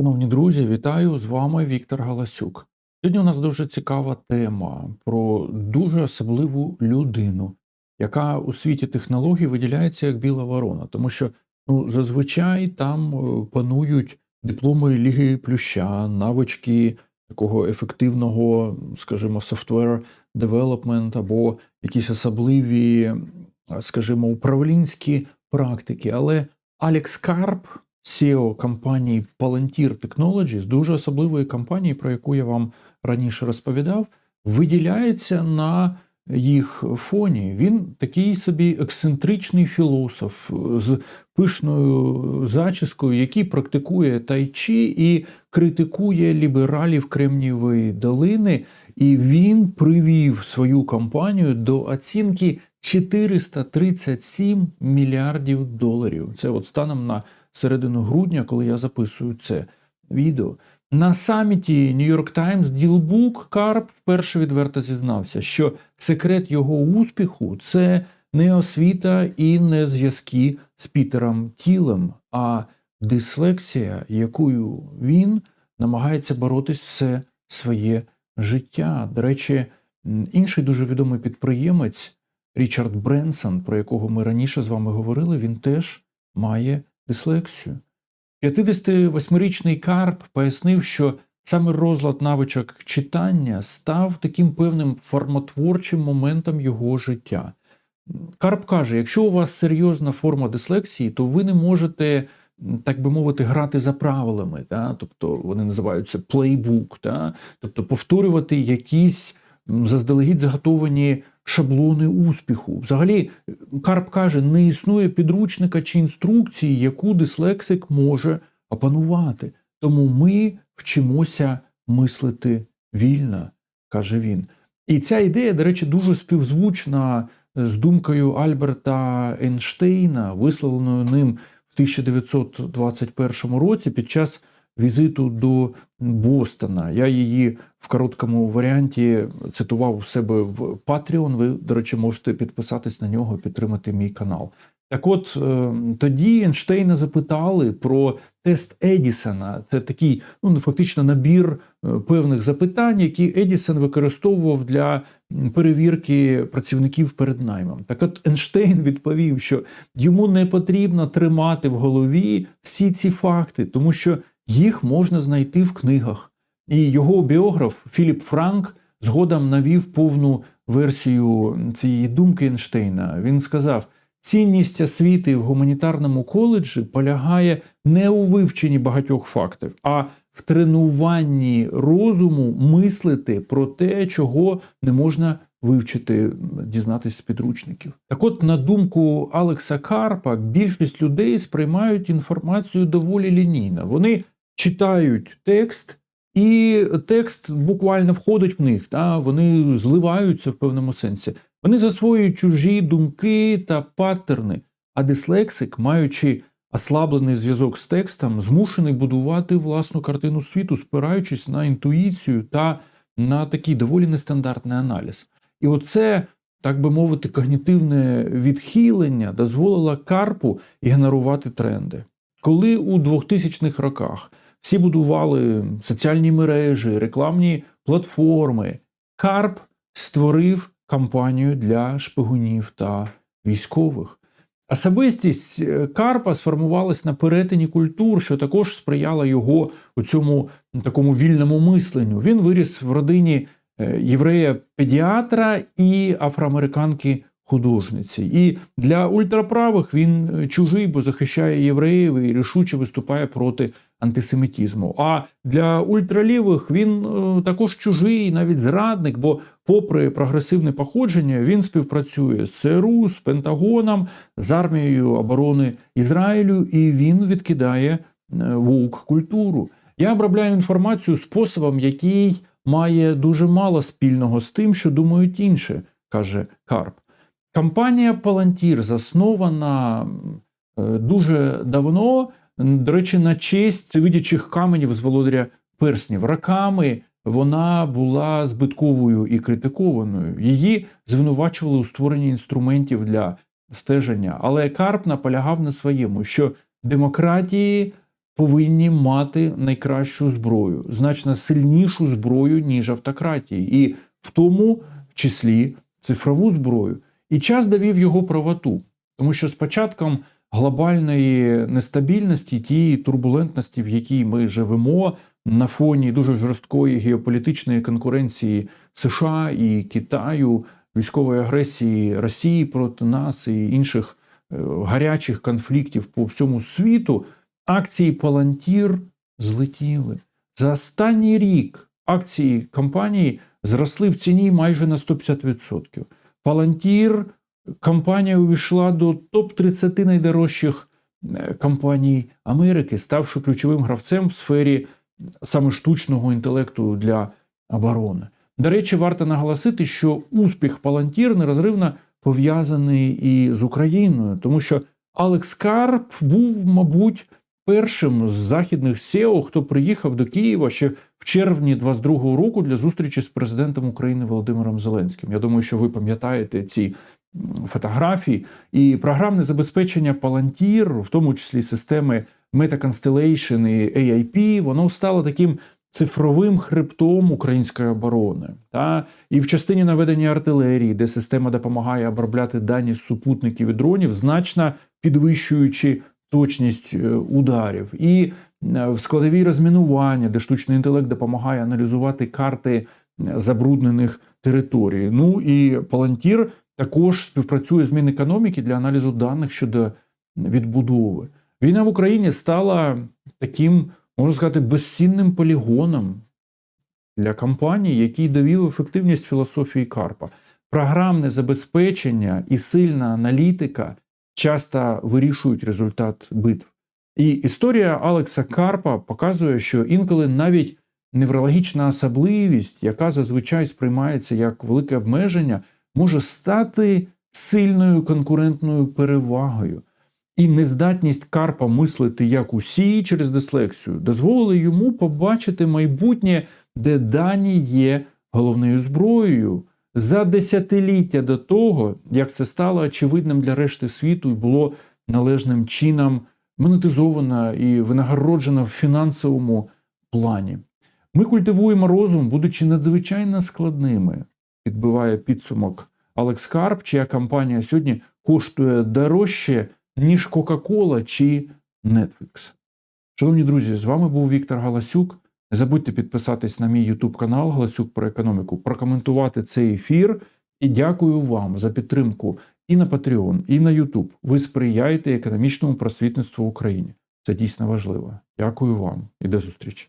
Шановні друзі, вітаю з вами Віктор Галасюк. Сьогодні у нас дуже цікава тема про дуже особливу людину, яка у світі технологій виділяється як біла ворона, тому що ну, зазвичай там е, панують дипломи Ліги Плюща, навички такого ефективного, скажімо, software development або якісь особливі, скажімо, управлінські практики. Але Алекс Карп, CEO компанії Palantir Technologies, дуже особливої компанії, про яку я вам раніше розповідав, виділяється на їх фоні. Він такий собі ексцентричний філософ з пишною зачіскою, який практикує тайчі і критикує лібералів Кремнієвої долини. І він привів свою компанію до оцінки 437 мільярдів доларів. Це от станом на середину грудня, коли я записую це відео. На саміті New York Times Ділбук Карп вперше відверто зізнався, що секрет його успіху це не освіта і не зв'язки з Пітером Тілем, а дислексія, якою він намагається боротись все своє життя. До речі, інший дуже відомий підприємець Річард Бренсон, про якого ми раніше з вами говорили, він теж має дислексію. 58-річний Карп пояснив, що саме розлад навичок читання став таким певним формотворчим моментом його життя. Карп каже: якщо у вас серйозна форма дислексії, то ви не можете, так би мовити, грати за правилами, да? тобто вони називаються плейбук, да? тобто повторювати якісь заздалегідь заготовані шаблони успіху. Взагалі, Карп каже, не існує підручника чи інструкції, яку дислексик може опанувати. Тому ми вчимося мислити вільно, каже він. І ця ідея, до речі, дуже співзвучна з думкою Альберта Ейнштейна, висловленою ним в 1921 році під час візиту до Бостона. Я її в короткому варіанті цитував у себе в Patreon. Ви, до речі, можете підписатись на нього, і підтримати мій канал. Так от е, тоді Ейнштейна запитали про тест Едісона. Це такий, ну фактично, набір е, певних запитань, які Едісон використовував для перевірки працівників перед наймом. Так от Ейнштейн відповів, що йому не потрібно тримати в голові всі ці факти, тому що їх можна знайти в книгах. І його біограф Філіп Франк згодом навів повну версію цієї думки Ейнштейна. Він сказав: цінність освіти в гуманітарному коледжі полягає не у вивченні багатьох фактів, а в тренуванні розуму мислити про те, чого не можна вивчити, дізнатися з підручників. Так от, на думку Алекса Карпа, більшість людей сприймають інформацію доволі лінійно. Вони читають текст, і текст буквально входить в них, та вони зливаються в певному сенсі. Вони засвоюють чужі думки та паттерни, а дислексик, маючи ослаблений зв'язок з текстом, змушений будувати власну картину світу, спираючись на інтуїцію та на такий доволі нестандартний аналіз. І оце, так би мовити, когнітивне відхилення дозволило Карпу генерувати тренди. Коли у 2000-х роках всі будували соціальні мережі, рекламні платформи, Карп створив кампанію для шпигунів та військових. Особистість Карпа сформувалась на перетині культур, що також сприяла його у цьому такому вільному мисленню. Він виріс в родині єврея-педіатра і афроамериканки художниці. І для ультраправих він чужий, бо захищає євреїв і рішуче виступає проти антисемітізму. А для ультралівих він також чужий, навіть зрадник, бо, попри прогресивне походження, він співпрацює з ЦРУ, з Пентагоном, з армією оборони Ізраїлю, і він відкидає вук культуру. Я обробляю інформацію способом, який має дуже мало спільного з тим, що думають інші, каже Карп. Компанія Palantir заснована дуже давно, до речі, на честь видячих каменів з володаря перснів. Роками вона була збитковою і критикованою. Її звинувачували у створенні інструментів для стеження. Але Карп наполягав на своєму, що демократії повинні мати найкращу зброю, значно сильнішу зброю, ніж автократії, і в тому числі цифрову зброю. І час довів його правоту, тому що з початком глобальної нестабільності, тієї турбулентності, в якій ми живемо, на фоні дуже жорсткої геополітичної конкуренції США і Китаю, військової агресії Росії проти нас і інших е, гарячих конфліктів по всьому світу, акції Палантір злетіли. За останній рік акції компанії зросли в ціні майже на 150%. Палантір компанія увійшла до топ-30 найдорожчих е, компаній Америки, ставши ключовим гравцем в сфері саме штучного інтелекту для оборони. До речі, варто наголосити, що успіх Палантір нерозривно пов'язаний і з Україною, тому що Алекс Карп був, мабуть, першим з західних SEO, хто приїхав до Києва ще в червні 22-го року для зустрічі з президентом України Володимиром Зеленським. Я думаю, що ви пам'ятаєте ці м, фотографії. І програмне забезпечення Palantir, в тому числі системи Meta Constellation і AIP, воно стало таким цифровим хребтом української оборони. Та? І в частині наведення артилерії, де система допомагає обробляти дані з супутників і дронів, значно підвищуючи точність е, ударів. І е, в складовій розмінування, де штучний інтелект допомагає аналізувати карти е, забруднених територій. Ну і Palantir також співпрацює з Мінекономіки для аналізу даних щодо відбудови. Війна в Україні стала таким, можна сказати, безцінним полігоном для компаній, який довів ефективність філософії Карпа. Програмне забезпечення і сильна аналітика часто вирішують результат битв. І історія Алекса Карпа показує, що інколи навіть неврологічна особливість, яка зазвичай сприймається як велике обмеження, може стати сильною конкурентною перевагою. І нездатність Карпа мислити як усі через дислексію дозволили йому побачити майбутнє, де дані є головною зброєю за десятиліття до того, як це стало очевидним для решти світу і було належним чином монетизовано і винагороджено в фінансовому плані. Ми культивуємо розум, будучи надзвичайно складними, підбиває підсумок Алекс Карп, чия компанія сьогодні коштує дорожче, ніж Кока-Кола чи Netflix. Шановні друзі, з вами був Віктор Галасюк. Не забудьте підписатись на мій YouTube канал Галасюк про економіку, прокоментувати цей ефір. І дякую вам за підтримку і на Patreon, і на YouTube. Ви сприяєте економічному просвітництву в Україні. Це дійсно важливо. Дякую вам і до зустрічі.